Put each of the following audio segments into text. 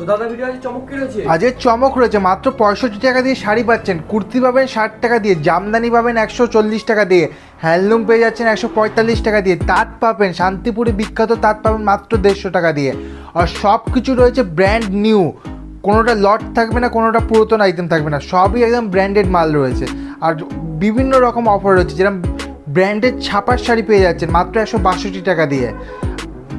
তো দাদা ভিডিও আছে চমক কি রয়েছে? আজের চমক রয়েছে, মাত্র পঁয়ষট্টি টাকা দিয়ে শাড়ি পাচ্ছেন। কুর্তি পাবেন ষাট টাকা দিয়ে, জামদানি পাবেন একশো চল্লিশ টাকা দিয়ে, হ্যান্ডলুম পেয়ে যাচ্ছেন একশো পঁয়তাল্লিশ টাকা দিয়ে, তাঁত পাবেন, শান্তিপুরে বিখ্যাত তাঁত পাবেন মাত্র দেড়শো টাকা দিয়ে। আর সব কিছু রয়েছে ব্র্যান্ড নিউ কোনোটা লট থাকবে না, কোনোটা পুরাতন আইটেম থাকবে না, সবই একদম ব্র্যান্ডেড মাল রয়েছে। আর বিভিন্ন রকম অফার রয়েছে যেরকম ব্র্যান্ডেড ছাপার শাড়ি পেয়ে যাচ্ছেন, মাত্র একশো বাষট্টি টাকা দিয়ে।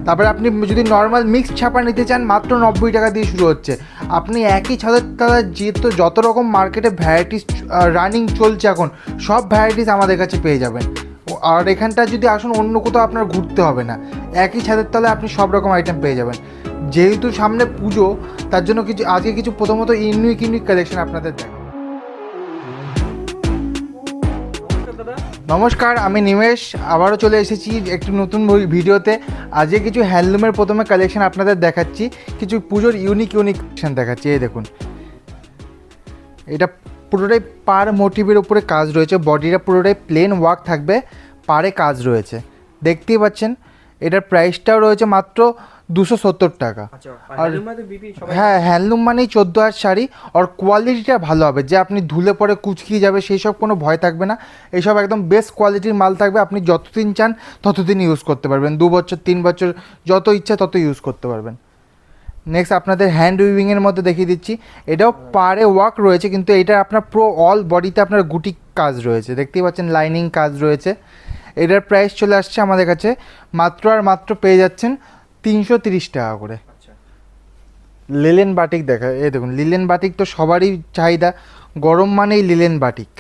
তারপরে আপনি যদি নর্মাল মিক্স ছাপা নিতে চান, মাত্র নব্বই টাকা দিয়ে শুরু হচ্ছে। আপনি একই ছাদের তলায় যেহেতু যত রকম মার্কেটে ভ্যারাইটিস রানিং চলছে এখন, সব ভ্যারাইটিস আমাদের কাছে পেয়ে যাবেন। আর এখানটা যদি আসুন, অন্য কোথাও আপনার ঘুরতে হবে না। একই ছাদের তলায় আপনি সব রকম আইটেম পেয়ে যাবেন। যেহেতু সামনে পুজো, তার জন্য কিছু, আজকে কিছু প্রথমত ইউনিক ইউনিক কালেকশন আপনাদের দেখ নমস্কার, আমি নিমেশ। আবারও চলে এসেছি একটি নতুন ভিডিওতে। আজকে কিছু হ্যান্ডলুমের প্রথমে কালেকশন আপনাদের দেখাচ্ছি। কিছু পুজোর ইউনিক ইউনিক কালেকশন দেখাচ্ছি, এই দেখুন। এটা পুরোটাই পার মোটিভের উপরে কাজ রয়েছে। বডিটা পুরোটাই প্লেন ওয়ার্ক থাকবে পারে কাজ রয়েছে। দেখতেই পাচ্ছেন, এটার প্রাইসটাও রয়েছে মাত্র দুশো সত্তর টাকা। আচ্ছা আর- আর মানে হ্যাঁ হ্যান্ডলুম মানেই চোদ্দ হাত শাড়ি। আর কোয়ালিটিটা ভালো হবে। যে আপনি ধুলে পরে কুচকিয়ে যাবে সেই সব কোনো ভয় থাকবে না। এইসব একদম বেস্ট কোয়ালিটির মাল থাকবে। আপনি যতদিন চান ততদিন ইউজ করতে পারবেন। দু বছর তিন বছর যত ইচ্ছা তত ইউজ করতে পারবেন। নেক্সট আপনাদের হ্যান্ড উইভিংয়ের মধ্যে দেখিয়ে দিচ্ছি। এটাও পারে ওয়ার্ক রয়েছে কিন্তু এটা আপনার প্রো অল বডিতে আপনার গুটি কাজ রয়েছে। দেখতেই পাচ্ছেন লাইনিং কাজ রয়েছে। এটার প্রাইস চলে আসছে আমাদের কাছে। মাত্র আর মাত্র পেয়ে যাচ্ছেন তিনশো তিরিশ টাকা করে। আচ্ছা। লিলেন বাটিক দেখা এই দেখুন লিলেন বাটিক তো সবারই চাহিদা গরম মানেই লিলেন বাটিক।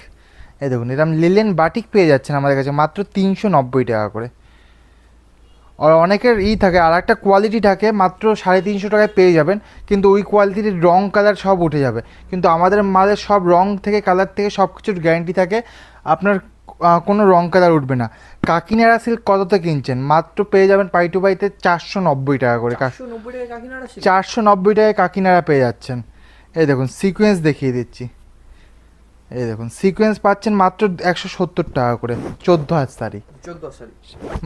এই দেখুন এরকম লিলেন বাটিক পেয়ে যাচ্ছেন আমাদের কাছে মাত্র তিনশো নব্বই টাকা করে। আর অনেকের ই থাকে আর একটা কোয়ালিটি থাকে মাত্র সাড়ে তিনশো টাকায় পেয়ে যাবেন কিন্তু ওই কোয়ালিটির রং কালার সব উঠে যাবে। কিন্তু আমাদের মালের সব রং থেকে কালার থেকে সব কিছুর গ্যারেন্টি থাকে আপনার কোনো রং কালার উঠবে না। কাকিনাড়া সিল্ক কততে কিনছেন? মাত্র পেয়ে যাবেন পাই টু পাইতে চারশো নব্বই টাকা করে। চারশো নব্বই টাকায় কাকিনাড়া পেয়ে যাচ্ছেন। এই দেখুন সিকোয়েন্স দেখিয়ে দিচ্ছি। এই দেখুন সিকোয়েন্স পাচ্ছেন মাত্র একশো সত্তর টাকা করে চোদ্দ হাজার শাড়ি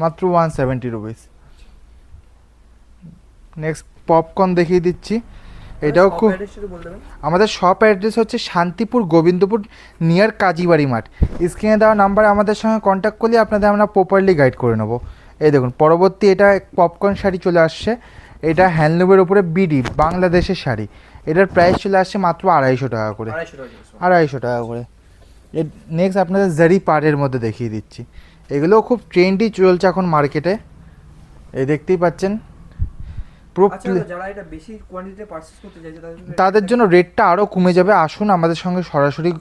মাত্র one seventy rupees next popcorn দেখিয়ে দিচ্ছি। এটাও খুব আমাদের শপ অ্যাড্রেস হচ্ছে শান্তিপুর গোবিন্দপুর নিয়ার কাজীবাড়ি মাঠ। স্ক্রিনে দেওয়া নাম্বারে আমাদের সঙ্গে কন্ট্যাক্ট করলে আপনাদের আমরা প্রপারলি গাইড করে নেব। এই দেখুন পরবর্তী এটা পপকর্ন শাড়ি চলে আসছে। এটা হ্যান্ডলুমের উপরে বিডি বাংলাদেশের শাড়ি। এটার প্রাইস চলে আসছে মাত্র আড়াইশো টাকা করে। আড়াইশো টাকা করে। এর নেক্সট আপনাদের জারি পাড়ের মধ্যে দেখিয়ে দিচ্ছি। এগুলোও খুব ট্রেন্ডই চলছে এখন মার্কেটে এই দেখতেই পাচ্ছেন। পুরো আচ্ছা প্লে- দাদা, যারা এটা বেশি কোয়ান্টিটিতে পারচেজ করতে চাইছে তাদের জন্য রেটটা আরও কমে যাবে। আসুন আমাদের সঙ্গে সরাসরি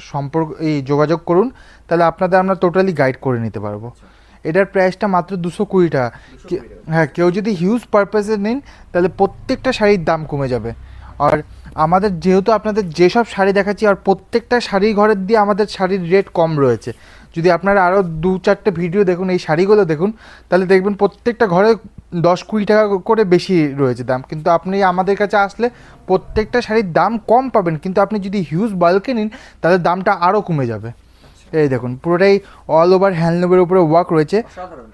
সম্পর্ক এই যোগাযোগ করুন। তাহলে আপনাদের আমরা টোটালি গাইড করে নিতে পারব। এটার প্রাইসটা মাত্র দুশো কুড়ি টাকা। হ্যাঁ কেউ যদি হিউজ পারপাসে নিন তাহলে প্রত্যেকটা শাড়ির দাম কমে যাবে। আর আমাদের যেহেতু আপনাদের যেসব শাড়ি দেখাচ্ছি আর প্রত্যেকটা শাড়ি ঘরের দিয়ে আমাদের শাড়ির রেট কম রয়েছে। যদি আপনারা আরও দু চারটে ভিডিও দেখুন এই শাড়িগুলো দেখুন তাহলে দেখবেন প্রত্যেকটা ঘরে দশ কুড়ি টাকা করে বেশি রয়েছে দাম। কিন্তু আপনি আমাদের কাছে আসলে প্রত্যেকটা শাড়ির দাম কম পাবেন। কিন্তু আপনি যদি হিউজ বাল্কে নিন তাহলে দামটা আরও কমে যাবে। এই দেখুন পুরোটাই অল ওভার হ্যান্ডলুমের উপরে ওয়ার্ক রয়েছে।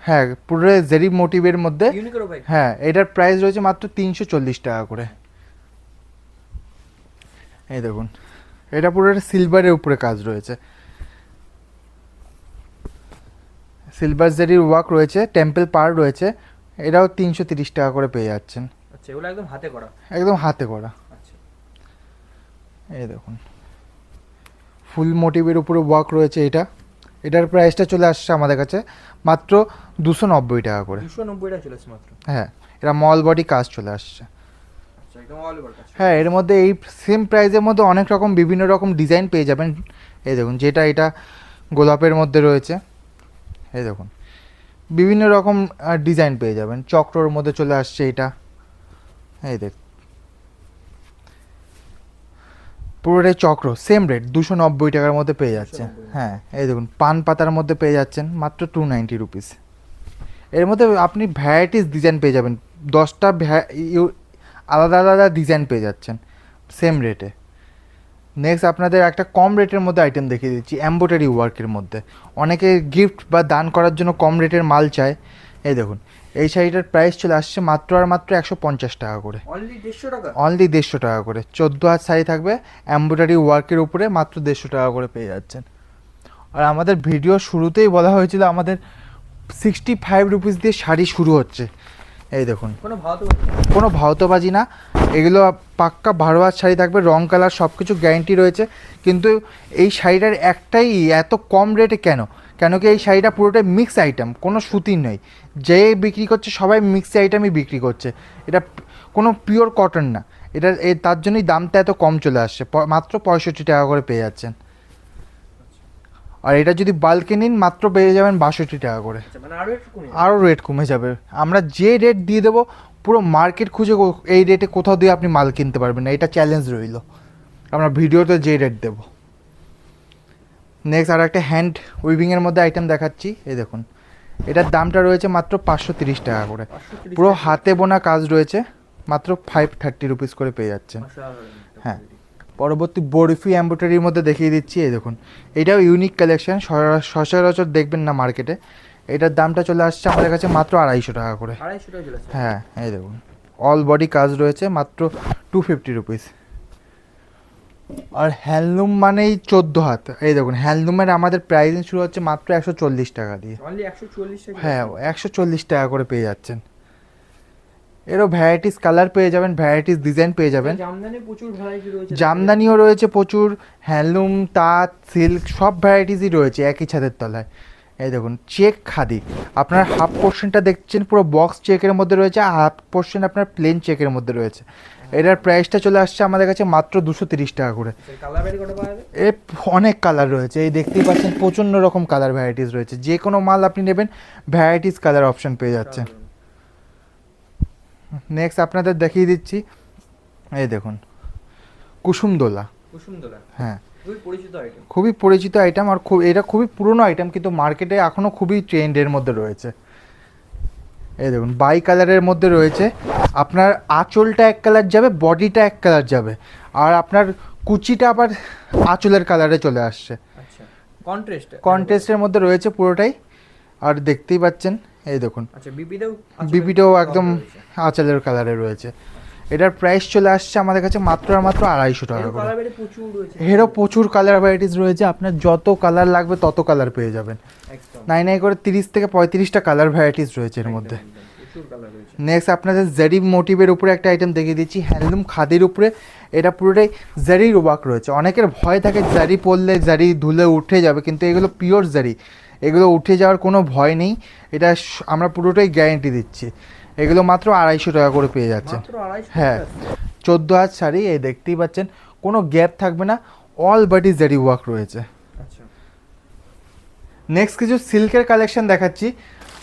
হ্যাঁ পুরোটাই জেরি মোটিভের মধ্যে। হ্যাঁ এটার প্রাইস রয়েছে মাত্র তিনশো চল্লিশ টাকা করে। এই দেখুন এটা পুরো সিলভারের উপরে কাজ রয়েছে। সিলভার জেরির ওয়ার্ক রয়েছে টেম্পল পার রয়েছে। এটাও তিনশো তিরিশ টাকা করে পেয়ে যাচ্ছেন। আচ্ছা এগুলো একদম হাতে করা? একদম হাতে করা। আচ্ছা। এই দেখুন। ফুল মোটিভের উপরে ওয়ার্ক রয়েছে এটা। এটার প্রাইসটা চলে আসছে আমাদের কাছে মাত্র দুশো নব্বই টাকা করে। দুশো নব্বই টাকা চলে আসছে মাত্র? হ্যাঁ এটা মল বডি কাজ চলে আসছে। আচ্ছা হ্যাঁ এর মধ্যে এই সেম প্রাইসের মধ্যে অনেক রকম বিভিন্ন রকম ডিজাইন পেয়ে যাবেন। এই দেখুন যেটা এটা গোলাপের মধ্যে রয়েছে। এই দেখুন। বিভিন্ন রকম ডিজাইন পেয়ে যাবেন। চক্রর মধ্যে চলে আসছে এটা। এই দেখ। পুরোটাই চক্র সেম রেট দুশো নব্বই টাকার মধ্যে পেয়ে যাচ্ছে। হ্যাঁ এই দেখুন পান পাতার মধ্যে পেয়ে যাচ্ছেন মাত্র টু নাইনটি রুপিস এর মধ্যে আপনি ভ্যারাইটিস ডিজাইন পেয়ে যাবেন। দশটা আলাদা আলাদা ডিজাইন পেয়ে যাচ্ছেন সেম রেটে নেক্সট আপনাদের একটা কম রেটের মধ্যে আইটেম দেখিয়ে দিচ্ছি এম্বোটারি ওয়ার্কের মধ্যে। অনেকে গিফট বা দান করার জন্য কম রেটের মাল চায়। এই দেখুন এই শাড়িটার প্রাইস চলে আসছে মাত্র আর মাত্র একশো পঞ্চাশ টাকা করে। অনলি দেড়শো টাকা? করে। চোদ্দ হাত শাড়ি থাকবে এমব্রয়ডারি ওয়ার্কের উপরে মাত্র দেড়শো টাকা করে পেয়ে যাচ্ছেন। আর আমাদের ভিডিও শুরুতেই বলা হয়েছিল আমাদের সিক্সটি ফাইভ রুপিস দিয়ে শাড়ি শুরু হচ্ছে। এই দেখুন কোনো ভাওতবাজি না। এগুলো পাক্কা হাত শাড়ি থাকবে রং কালার সব কিছু গ্যারেন্টি রয়েছে। কিন্তু এই শাড়িটার একটাই এত কম রেটে কেন? কেন কি এই শাড়িটা পুরোটাই মিক্স আইটেম কোনো সুতির নয়। যে বিক্রি করছে সবাই মিক্স আইটেমই বিক্রি করছে। এটা কোনো পিওর কটন না। এটা এ তার জন্যই দামটা এত কম চলে আসছে। মাত্র পঁয়ষট্টি টাকা করে পেয়ে যাচ্ছেন। আর এটা যদি বাল্কে নিন মাত্র পেয়ে যাবেন বাষট্টি টাকা করে। আচ্ছা মানে আরও রেট কমে যাবে। আমরা যে রেট দিয়ে দেবো পুরো মার্কেট খুঁজে এই রেটে কোথাও দিয়ে আপনি মাল কিনতে পারবেন না। এটা চ্যালেঞ্জ রইল। আমরা ভিডিওতে যে রেট দেবো। নেক্সট আর একটা হ্যান্ড উইভিংয়ের মধ্যে আইটেম দেখাচ্ছি। এই দেখুন। এটার দামটা রয়েছে মাত্র পাঁচশো তিরিশ টাকা করে। পুরো হাতে বোনা কাজ রয়েছে। মাত্র ফাইভ থার্টি রুপিস করে পেয়ে যাচ্ছেন। হ্যাঁ। পরবর্তী বরফি এম্ব্রয়ডারির মধ্যে দেখিয়ে দিচ্ছি। এই দেখুন। এটাও ইউনিক কালেকশন সচরাচর দেখবেন না মার্কেটে এটার দামটা চলে আসছে আমাদের কাছে মাত্র আড়াইশো টাকা করে। আড়াইশো টাকা চলে হ্যাঁ এই দেখুন। অল বডি কাজ রয়েছে মাত্র টু ফিফটি রুপিস আর হ্যান্ডলুম মানেই চোদ্দ হাত। এই দেখুন হ্যান্ডলুমের আমাদের প্রাইসিং শুরু হচ্ছে মাত্র একশো চল্লিশ টাকা দিয়ে। হ্যাঁ একশো চল্লিশ টাকা করে পেয়ে যাচ্ছেন। এরও ভ্যারাইটিস কালার পেয়ে যাবেন ভ্যারাইটিস ডিজাইন পেয়ে যাবেন। প্রচুর জামদানিও রয়েছে প্রচুর হ্যান্ডলুম তাঁত সিল্ক সব ভ্যারাইটিসই রয়েছে একই ছাদের তলায়। এই দেখুন চেক খাদি। আপনার হাফ পোর্শনটা দেখছেন পুরো বক্স চেকের মধ্যে রয়েছে আর হাফ পোর্শন আপনার প্লেন চেকের মধ্যে রয়েছে। এটার প্রাইসটা চলে আসছে আমাদের কাছে মাত্র দুশো তিরিশ টাকা করে। এ অনেক কালার রয়েছে। এই দেখতেই পাচ্ছেন প্রচণ্ড রকম কালার ভ্যারাইটিস রয়েছে। যে কোনো মাল আপনি নেবেন ভ্যারাইটিস কালার অপশন পেয়ে যাচ্ছেন। নেক্সট আপনাদের দেখিয়ে দিচ্ছি। এই দেখুন কুসুমদোলা। কুসুমদোলা। হ্যাঁ। খুবই পরিচিত আইটেম আর খুব এটা খুবই পুরনো আইটেম কিন্তু মার্কেটে এখনও খুবই ট্রেন্ডের মধ্যে রয়েছে। এই দেখুন বাই কালারের মধ্যে রয়েছে। আপনার আঁচলটা এক কালার যাবে বডিটা এক কালার যাবে। আর আপনার কুচিটা আবার আঁচলের কালারে চলে আসছে। আচ্ছা কন্ট্রাস্ট কন্টেস্টের মধ্যে রয়েছে পুরোটাই। আর দেখতেই পাচ্ছেন এই দেখুন। আচ্ছা বিপিটাও একদম আঁচলের কালারে রয়েছে। এটার প্রাইস চলে আসছে আমাদের কাছে মাত্র আর মাত্র আড়াইশো টাকা করে। এরও প্রচুর কালার ভ্যারাইটিস রয়েছে আপনার যত কালার লাগবে তত কালার পেয়ে যাবেন। নাই নাই করে তিরিশ থেকে পঁয়ত্রিশটা কালার ভ্যারাইটিস রয়েছে এর মধ্যে। নেক্সট আপনাদের জারি মোটিভের উপরে একটা আইটেম দেখিয়ে দিচ্ছি হ্যান্ডলুম খাদির উপরে। এটা পুরোটাই জারির ওয়াক রয়েছে। অনেকের ভয় থাকে জারি পরলে জারি ধুলে উঠে যাবে কিন্তু এগুলো পিওর জারি এগুলো উঠে যাওয়ার কোনো ভয় নেই। এটা আমরা পুরোটাই গ্যারেন্টি দিচ্ছি। এগুলো মাত্র আড়াইশো টাকা করে পেয়ে যাচ্ছে। হ্যাঁ। চোদ্দ হাত শাড়ি এই দেখতেই পাচ্ছেন কোনো গ্যাপ থাকবে না অল বডি জারি ওয়ার্ক রয়েছে। আচ্ছা। নেক্সট কিছু সিল্কের কালেকশন দেখাচ্ছি।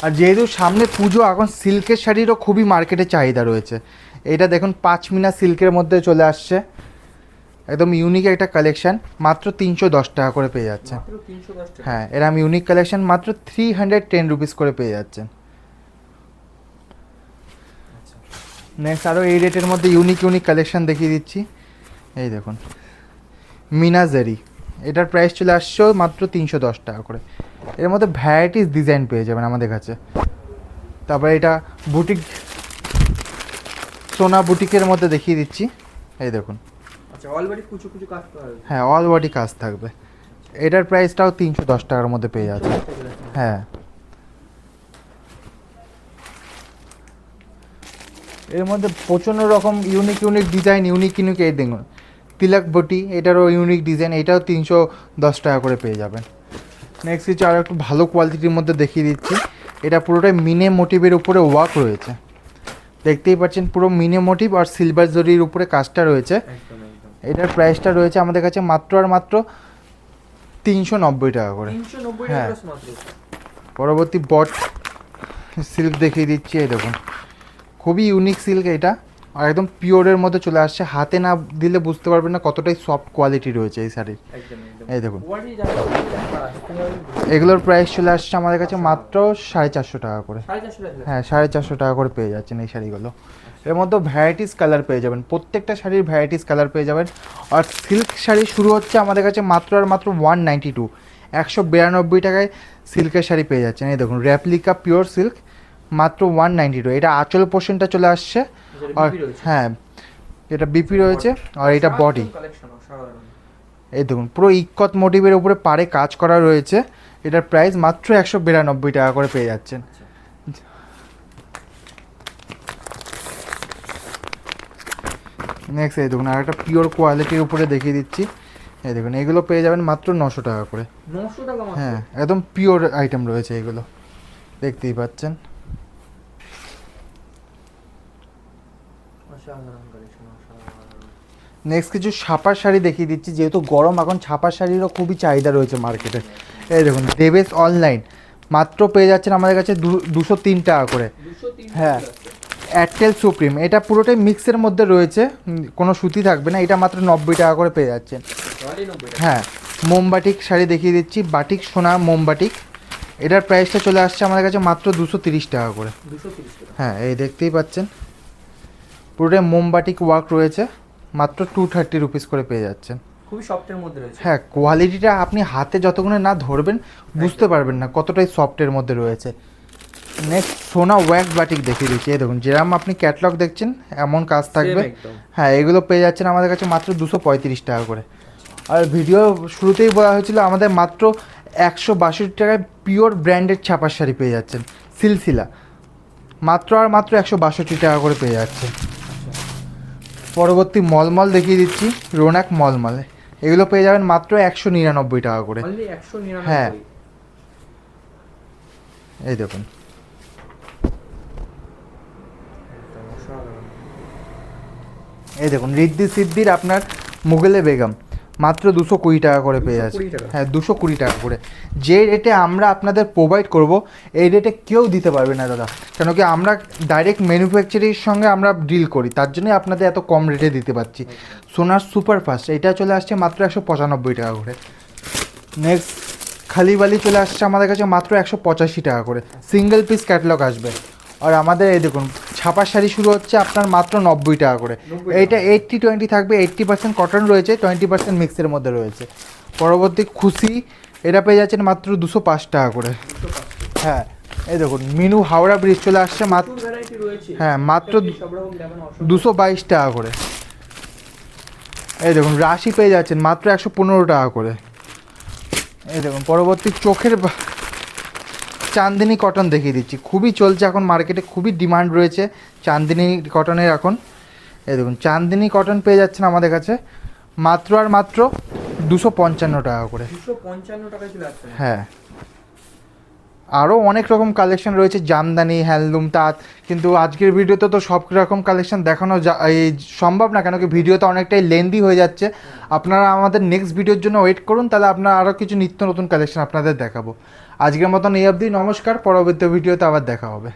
আর যেহেতু সামনে পুজো এখন সিল্কের শাড়িরও খুবই মার্কেটে চাহিদা রয়েছে। এটা দেখুন পাঁচ পাঁচমিনা সিল্কের মধ্যে চলে আসছে। একদম ইউনিক একটা কালেকশন মাত্র তিনশো দশ টাকা করে পেয়ে যাচ্ছে। হ্যাঁ এরম ইউনিক কালেকশন মাত্র থ্রি হান্ড্রেড টেন রুপিস করে পেয়ে যাচ্ছেন আচ্ছা নেক্সট আরও এই রেটের মধ্যে ইউনিক ইউনিক কালেকশন দেখিয়ে দিচ্ছি। এই দেখুন মিনাজারি এটার প্রাইস চলে আসছে মাত্র তিনশো দশ টাকা করে। এর মধ্যে ভ্যারাইটিস ডিজাইন পেয়ে যাবেন আমাদের কাছে। তারপরে এটা বুটিক সোনা বুটিকের মধ্যে দেখিয়ে দিচ্ছি। এই দেখুন। আচ্ছা হ্যাঁ অল বডি কাজ থাকবে। এটার প্রাইসটাও তিনশো দশ টাকার মধ্যে পেয়ে যাচ্ছে। হ্যাঁ। এর মধ্যে প্রচণ্ড রকম unique unique design unique unique এই দেখুন। তিলক বটি এটারও ইউনিক ডিজাইন এটাও তিনশো দশ টাকা করে পেয়ে যাবেন। নেক্সট কিছু আরও একটু ভালো কোয়ালিটির মধ্যে দেখিয়ে দিচ্ছি। এটা পুরোটাই মিনে মোটিভের উপরে ওয়ার্ক রয়েছে। দেখতেই পাচ্ছেন পুরো মিনে মোটিভ আর সিলভার জরির উপরে কাজটা রয়েছে। এটার প্রাইসটা রয়েছে আমাদের কাছে মাত্র আর মাত্র তিনশো নব্বই টাকা করে। হ্যাঁ। পরবর্তী বট সিল্ক দেখিয়ে দিচ্ছি এই দেখুন। খুবই ইউনিক সিল্ক এটা। আর একদম পিওরের মধ্যে চলে আসছে। হাতে না দিলে বুঝতে পারবেন না কতটাই সফট কোয়ালিটি রয়েছে এই শাড়ির। এই দেখুন। এগুলোর প্রাইস চলে আসছে আমাদের কাছে মাত্র সাড়ে চারশো টাকা করে। হ্যাঁ সাড়ে চারশো টাকা করে পেয়ে যাচ্ছেন এই শাড়িগুলো। এর মধ্যে ভ্যারাইটিস কালার পেয়ে যাবেন। প্রত্যেকটা শাড়ির ভ্যারাইটিস কালার পেয়ে যাবেন। আর সিল্ক শাড়ি শুরু হচ্ছে আমাদের কাছে মাত্র আর মাত্র ওয়ান নাইনটি টু একশো বিরানব্বই টাকায় সিল্কের শাড়ি পেয়ে যাচ্ছেন। এই দেখুন র্যাপ্লিকা পিওর সিল্ক মাত্র ওয়ান নাইনটি রয়ে এটা আঁচল পোর্শনটা চলে আসছে। আর হ্যাঁ এটা বিপি রয়েছে আর এটা বডি। এই দেখুন পুরো ইকত মোটিভের উপরে পারে কাজ করা রয়েছে। এটার প্রাইস মাত্র একশো বিরানব্বই টাকা করে পেয়ে যাচ্ছেন। আচ্ছা। নেক্সট এই দেখুন আর একটা পিওর কোয়ালিটির উপরে দেখিয়ে দিচ্ছি। এই দেখুন এগুলো পেয়ে যাবেন মাত্র নশো টাকা করে। 900 টাকা মাত্র। হ্যাঁ একদম পিওর আইটেম রয়েছে এগুলো। দেখতেই পাচ্ছেন। নেক্সট কিছু ছাপার শাড়ি দেখিয়ে দিচ্ছি যেহেতু গরম এখন ছাপার শাড়িরও খুবই চাহিদা রয়েছে মার্কেটে এই দেখুন দেবেশ অনলাইন মাত্র পেয়ে যাচ্ছেন আমাদের কাছে দুশো তিন টাকা করে। হ্যাঁ। এয়ারটেল সুপ্রিম এটা পুরোটাই মিক্সের মধ্যে রয়েছে কোনো সুতি থাকবে না এটা মাত্র নব্বই টাকা করে পেয়ে যাচ্ছেন। Only 90 টাকা। হ্যাঁ মোমবাটিক শাড়ি দেখিয়ে দিচ্ছি বাটিক সোনা মোমবাটিক। এটার প্রাইসটা চলে আসছে আমাদের কাছে মাত্র দুশো তিরিশ টাকা করে। হ্যাঁ এই দেখতেই পাচ্ছেন। পুরোটাই মোমবাটিক ওয়ার্ক রয়েছে মাত্র টু থার্টি রুপিস করে পেয়ে যাচ্ছেন। খুবই সফটের মধ্যে রয়েছে। হ্যাঁ কোয়ালিটিটা আপনি হাতে যতক্ষণে না ধরবেন বুঝতে পারবেন না কতটাই সফটের মধ্যে রয়েছে। নেক্সট সোনা ওয়্যাক্স বাটিক দেখিয়ে দিচ্ছি। এই দেখুন যেরকম আপনি ক্যাটলগ দেখছেন এমন কাজ থাকবে। হ্যাঁ এগুলো পেয়ে যাচ্ছেন আমাদের কাছে মাত্র দুশো পঁয়ত্রিশ টাকা করে। আর ভিডিও শুরুতেই বলা হয়েছিল আমাদের মাত্র একশো বাষট্টি টাকায় পিওর ব্র্যান্ডেড ছাপার শাড়ি পেয়ে যাচ্ছেন সিলসিলা। মাত্র আর মাত্র একশো বাষট্টি টাকা করে পেয়ে যাচ্ছে পরবর্তী মলমল দেখিয়ে দিচ্ছি রোনাক মলমল। এগুলো পেয়ে যাবেন মাত্র একশো নিরানব্বই টাকা করে। হ্যাঁ। এই দেখুন। এই দেখুন রিদ্দি সিদ্ধির আপনার মুগলে বেগম। মাত্র দুশো কুড়ি টাকা করে পেয়ে যাচ্ছে। হ্যাঁ দুশো কুড়ি টাকা করে। যে রেটে আমরা আপনাদের প্রোভাইড করব এই রেটে কেউ দিতে পারবে না দাদা। কেন কি আমরা ডাইরেক্ট ম্যানুফ্যাকচারির সঙ্গে আমরা ডিল করি তার জন্যই আপনাদের এত কম রেটে দিতে পারছি। সোনার সুপার ফাস্ট এটা চলে আসছে মাত্র একশো পঁচানব্বই টাকা করে। নেক্সট খালি বালি চলে আসছে আমাদের কাছে মাত্র একশো পঁচাশি টাকা করে। সিঙ্গেল পিস ক্যাটালগ আসবে। আর আমাদের এই দেখুন ছাপার শাড়ি শুরু হচ্ছে আপনার মাত্র নব্বই টাকা করে। এইটা এইট্টি টোয়েন্টি থাকবে এইট্টি পার্সেন্ট কটন রয়েছে টোয়েন্টি পার্সেন্ট মিক্সের মধ্যে রয়েছে। পরবর্তী খুশি এটা পেয়ে যাচ্ছেন মাত্র দুশো পাঁচ টাকা করে। হ্যাঁ এই দেখুন মিনু হাওড়া ব্রিজ চলে আসছে মাত্র। হ্যাঁ, মাত্র দুশো বাইশ টাকা করে। এই দেখুন রাশি পেয়ে যাচ্ছেন মাত্র একশো পনেরো টাকা করে। এই দেখুন পরবর্তী চোখের চান্দিনী কটন দেখিয়ে দিচ্ছি। খুবই চলছে এখন মার্কেটে খুবই ডিমান্ড রয়েছে চান্দিনী কটনের এখন। এই দেখুন চান্দিনী কটন পেয়ে যাচ্ছেন আমাদের কাছে মাত্র আর মাত্র দুশো পঞ্চান্ন টাকা করে। 255 টাকায় চলে আসছে। হ্যাঁ। আরও অনেক রকম কালেকশন রয়েছে জামদানি হ্যান্ডলুম তাঁত। কিন্তু আজকের ভিডিওতে তো সব রকম কালেকশন দেখানো যা- এই সম্ভব না কেন কি ভিডিওটা অনেকটাই লেন্দি হয়ে যাচ্ছে। আপনারা আমাদের নেক্সট ভিডিওর জন্য ওয়েট করুন তাহলে আপনারা আরও কিছু নিত্য নতুন কালেকশন আপনাদের দেখাবো। আজকের মতন এই অবধি নমস্কার পরবর্তী ভিডিওতে আবার দেখা হবে।